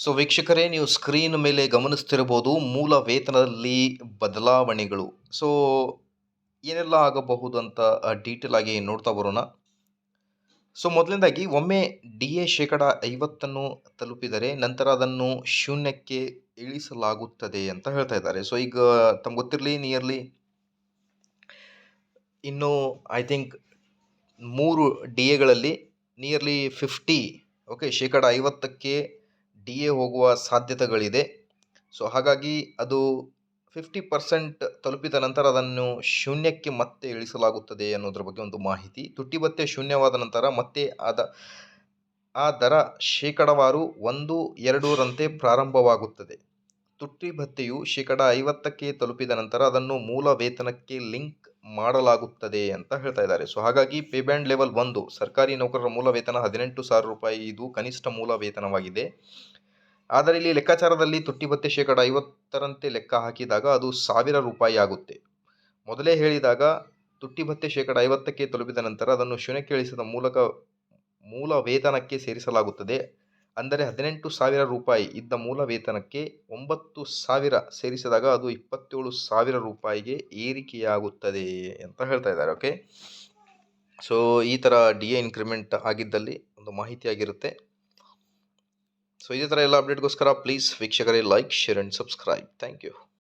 So ವೀಕ್ಷಕರೇ, ನೀವು screen ಮೇಲೆ ಗಮನಿಸ್ತಿರ್ಬೋದು ಮೂಲ ವೇತನದಲ್ಲಿ ಬದಲಾವಣೆಗಳು. ಸೊ ಏನೆಲ್ಲ ಆಗಬಹುದು ಅಂತ ಡೀಟೇಲ್ ಆಗಿ ನೋಡ್ತಾ ಬರೋಣ. ಸೊ ಮೊದಲನೇದಾಗಿ ಒಮ್ಮೆ ಡಿ ಎ ಶೇಕಡ ಐವತ್ತನ್ನು ತಲುಪಿದರೆ ನಂತರ ಅದನ್ನು ಶೂನ್ಯಕ್ಕೆ ಇಳಿಸಲಾಗುತ್ತದೆ ಅಂತ ಹೇಳ್ತಾ ಇದ್ದಾರೆ. ಸೊ ಈಗ ತಮ್ಗೆ ಗೊತ್ತಿರಲಿ ನಿಯರ್ಲಿ ಇನ್ನು ಐ ಥಿಂಕ್ ಮೂರು ಡಿ ಎಗಳಲ್ಲಿ ನಿಯರ್ಲಿ ಫಿಫ್ಟಿ ಓಕೆ ಶೇಕಡ ಐವತ್ತಕ್ಕೆ ಡಿ ಎ ಹೋಗುವ ಸಾಧ್ಯತೆಗಳಿದೆ. ಸೊ ಹಾಗಾಗಿ ಅದು ಫಿಫ್ಟಿ ಪರ್ಸೆಂಟ್ ತಲುಪಿದ ನಂತರ ಅದನ್ನು ಶೂನ್ಯಕ್ಕೆ ಮತ್ತೆ ಇಳಿಸಲಾಗುತ್ತದೆ ಅನ್ನೋದ್ರ ಬಗ್ಗೆ ಒಂದು ಮಾಹಿತಿ. ತುಟ್ಟಿ ಬತ್ತೆ ಶೂನ್ಯವಾದ ನಂತರ ಮತ್ತೆ ಆದ, ಆ ದರ ಶೇಕಡವಾರು ಒಂದು ಎರಡರಂತೆ ಪ್ರಾರಂಭವಾಗುತ್ತದೆ. ತುಟ್ಟಿ ಭತ್ಯೆಯು ಶೇಕಡ ಐವತ್ತಕ್ಕೆ ತಲುಪಿದ ನಂತರ ಅದನ್ನು ಮೂಲ ವೇತನಕ್ಕೆ ಲಿಂಕ್ ಮಾಡಲಾಗುತ್ತದೆ ಅಂತ ಹೇಳ್ತಾ ಇದ್ದಾರೆ. ಸೊ ಹಾಗಾಗಿ ಪೇ ಬ್ಯಾಂಡ್ ಲೆವೆಲ್ ಒಂದು, ಸರ್ಕಾರಿ ನೌಕರರ ಮೂಲ ವೇತನ ಹದಿನೆಂಟು ಸಾವಿರ ರೂಪಾಯಿ, ಇದು ಕನಿಷ್ಠ ಮೂಲ ವೇತನವಾಗಿದೆ. ಆದರೆ ಇಲ್ಲಿ ಲೆಕ್ಕಾಚಾರದಲ್ಲಿ ತುಟ್ಟಿ ಭತ್ಯೆ ಶೇಕಡ ಐವತ್ತರಂತೆ ಲೆಕ್ಕ ಹಾಕಿದಾಗ ಅದು ಸಾವಿರ ರೂಪಾಯಿ ಆಗುತ್ತೆ. ಮೊದಲೇ ಹೇಳಿದಾಗ ತುಟ್ಟಿ ಭತ್ಯೆ ಶೇಕಡ ಐವತ್ತಕ್ಕೆ ತಲುಪಿದ ನಂತರ ಅದನ್ನು ಶೂನ್ಯಕ್ಕೆ ಇಳಿಸಿದ ಮೂಲಕ ಮೂಲ ವೇತನಕ್ಕೆ ಸೇರಿಸಲಾಗುತ್ತದೆ. ಅಂದರೆ ಹದಿನೆಂಟು ಸಾವಿರ ರೂಪಾಯಿ ಇದ್ದ ಮೂಲ ವೇತನಕ್ಕೆ ಒಂಬತ್ತು ಸಾವಿರ ಸೇರಿಸಿದಾಗ ಅದು ಇಪ್ಪತ್ತೇಳು ಸಾವಿರ ರೂಪಾಯಿಗೆ ಏರಿಕೆಯಾಗುತ್ತದೆ ಅಂತ ಹೇಳ್ತಾ ಇದ್ದಾರೆ ಓಕೆ ಸೊ ಈ ಥರ ಡಿ ಎ ಇನ್ಕ್ರಿಮೆಂಟ್ ಆಗಿದ್ದಲ್ಲಿ ಒಂದು ಮಾಹಿತಿಯಾಗಿರುತ್ತೆ ಸೊ ಇದೇ ಥರ ಎಲ್ಲ ಅಪ್ಡೇಟ್ಗೋಸ್ಕರ ಪ್ಲೀಸ್ ವೀಕ್ಷಕರೇ like share and subscribe thank you